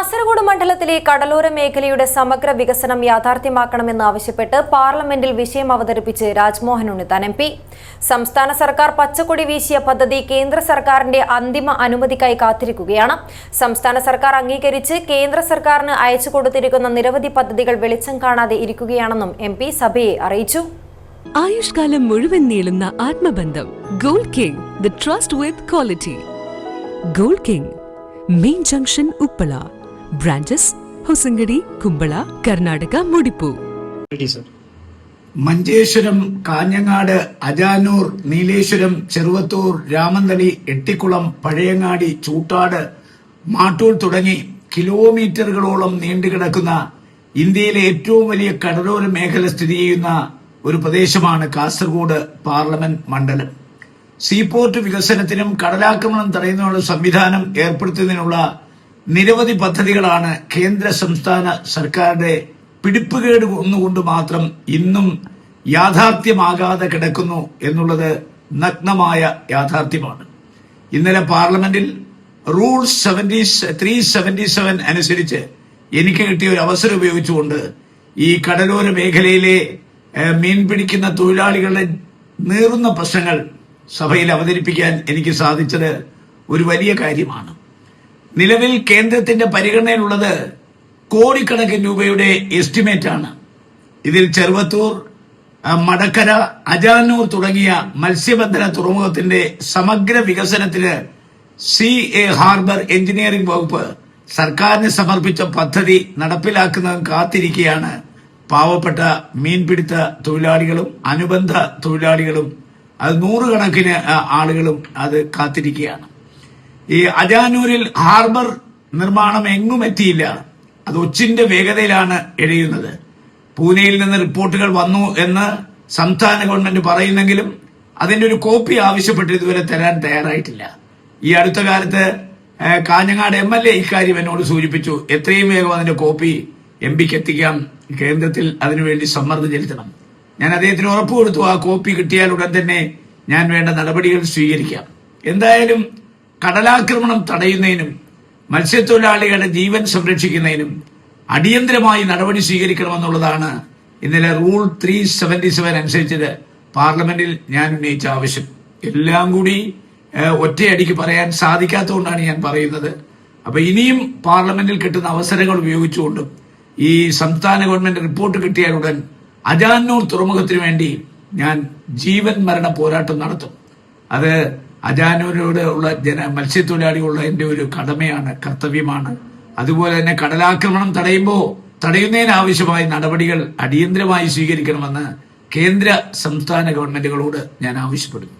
കാസർഗോഡ് മണ്ഡലത്തിലെ കടലോര മേഖലയുടെ സമഗ്ര വികസനം യാഥാർത്ഥ്യമാക്കണമെന്ന് ആവശ്യപ്പെട്ട് പാർലമെന്റിൽ വിഷയം അവതരിപ്പിച്ച് രാജ്മോഹൻ ഉണ്ണിത്താൻ എം പി. സംസ്ഥാന സർക്കാർ പച്ചക്കൊടി വീശിയ പദ്ധതി കേന്ദ്ര സർക്കാരിന്റെ അന്തിമ അനുമതിക്കായി കാത്തിരിക്കുകയാണ്. സംസ്ഥാന സർക്കാർ അംഗീകരിച്ച് കേന്ദ്ര സർക്കാരിന് അയച്ചു കൊടുത്തിരിക്കുന്ന നിരവധി പദ്ധതികൾ വെളിച്ചം കാണാതെ ഇരിക്കുകയാണെന്നും എം പി സഭയെ അറിയിച്ചു. ആയുഷ്കാലം മുഴുവൻ നീളുന്ന ആത്മബന്ധം Gold King the trust with quality. Gold King main junction Uppala. Branches Hosangadi Kumbla Karnataka Mudipu. Manjeshwaram Kanhangad Ajanur Nileshwaram Cheruvathur Ramanthali Ettikulam Pazhayangadi Choottad Mattool തുടങ്ങി കിലോമീറ്ററുകളോളം നീണ്ടുകിടക്കുന്ന ഇന്ത്യയിലെ ഏറ്റവും വലിയ കടലോര മേഖല സ്ഥിതി ചെയ്യുന്ന ഒരു പ്രദേശമാണ് കാസർഗോഡ് പാർലമെന്റ് മണ്ഡലം സീപോർട്ട് വികസനത്തിനും കടലാക്രമണം തടയുന്നതിനുള്ള സംവിധാനം ഏർപ്പെടുത്തുന്നതിനുള്ള നിരവധി പദ്ധതികളാണ് കേന്ദ്ര സംസ്ഥാന സർക്കാരുടെ പിടിപ്പുകേട് ഒന്നുകൊണ്ട് മാത്രം ഇന്നും യാഥാർത്ഥ്യമാകാതെ കിടക്കുന്നു എന്നുള്ളത് നഗ്നമായ യാഥാർത്ഥ്യമാണ്. ഇന്നലെ പാർലമെന്റിൽ rule seventy three seventy seven അനുസരിച്ച് എനിക്ക് കിട്ടിയ ഒരു അവസരം ഉപയോഗിച്ചുകൊണ്ട് ഈ കടലോര മേഖലയിലെ മീൻ പിടിക്കുന്ന തൊഴിലാളികളുടെ നീറുന്ന പ്രശ്നങ്ങൾ സഭയിൽ അവതരിപ്പിക്കാൻ എനിക്ക് സാധിച്ചത് ഒരു വലിയ കാര്യമാണ്. നിലവിൽ കേന്ദ്രത്തിന്റെ പരിഗണനയിലുള്ളത് കോടിക്കണക്കിന് രൂപയുടെ എസ്റ്റിമേറ്റ് ആണ് ഇതിൽ ചെറുവത്തൂർ മടക്കര അജാനൂർ തുടങ്ങിയ മത്സ്യബന്ധന തുറമുഖത്തിന്റെ സമഗ്ര വികസനത്തിന് സി എ ഹാർബർ എഞ്ചിനീയറിംഗ് വകുപ്പ് സർക്കാരിന് സമർപ്പിച്ച പദ്ധതി നടപ്പിലാക്കുന്നത് കാത്തിരിക്കുകയാണ്. പാവപ്പെട്ട മീൻപിടുത്ത തൊഴിലാളികളും അനുബന്ധ തൊഴിലാളികളും അത് നൂറുകണക്കിന് ആളുകളും അത് കാത്തിരിക്കുകയാണ്. ഈ അജാനൂരിൽ ഹാർബർ നിർമ്മാണം എങ്ങും എത്തിയില്ല. അത് ഒച്ചിന്റെ വേഗതയിലാണ് എഴുതുന്നത് പൂനെയിൽ നിന്ന് റിപ്പോർട്ടുകൾ വന്നു എന്ന് സംസ്ഥാന ഗവൺമെന്റ് പറയുന്നെങ്കിലും അതിന്റെ ഒരു കോപ്പി ആവശ്യപ്പെട്ട് ഇതുവരെ തരാൻ തയ്യാറായിട്ടില്ല. ഈ അടുത്ത കാലത്ത് കാഞ്ഞങ്ങാട് എം എൽ എ ഇക്കാര്യം എന്നോട് സൂചിപ്പിച്ചു. എത്രയും വേഗം അതിന്റെ കോപ്പി എം പിക്ക് എത്തിക്കാം. കേന്ദ്രത്തിൽ അതിനുവേണ്ടി സമ്മർദ്ദം ചെലുത്തണം. ഞാൻ അദ്ദേഹത്തിന് ഉറപ്പ് കൊടുത്തു. ആ കോപ്പി കിട്ടിയാൽ ഉടൻ തന്നെ ഞാൻ വേണ്ട നടപടികൾ സ്വീകരിക്കാം. എന്തായാലും കടലാക്രമണം തടയുന്നതിനും മത്സ്യത്തൊഴിലാളികളുടെ ജീവൻ സംരക്ഷിക്കുന്നതിനും അടിയന്തരമായി നടപടി സ്വീകരിക്കണമെന്നുള്ളതാണ് ഇന്നലെ റൂൾ ത്രീ സെവന്റി സെവൻ അനുസരിച്ചത് പാർലമെന്റിൽ ഞാൻ ഉന്നയിച്ച ആവശ്യം. എല്ലാം കൂടി ഒറ്റയടിക്ക് പറയാൻ സാധിക്കാത്തതുകൊണ്ടാണ് ഞാൻ പറയുന്നത്. അപ്പോൾ ഇനിയും പാർലമെന്റിൽ കിട്ടുന്ന അവസരങ്ങൾ ഉപയോഗിച്ചുകൊണ്ടും ഈ സംസ്ഥാന ഗവൺമെന്റ് റിപ്പോർട്ട് കിട്ടിയാൽ ഉടൻ അജാനൂർ തുറമുഖത്തിന് വേണ്ടി ഞാൻ ജീവൻ മരണ പോരാട്ടം നടത്തും. അത് അജാനൂരോട് ഉള്ള ജന മത്സ്യത്തൊഴിലാളികളുള്ള ഒരു കടമയാണ് കർത്തവ്യമാണ്. അതുപോലെ തന്നെ കടലാക്രമണം തടയുമ്പോൾ തടയുന്നതിനാവശ്യമായ നടപടികൾ അടിയന്തരമായി സ്വീകരിക്കണമെന്ന് കേന്ദ്ര സംസ്ഥാന ഗവൺമെന്റുകളോട് ഞാൻ ആവശ്യപ്പെടുന്നു.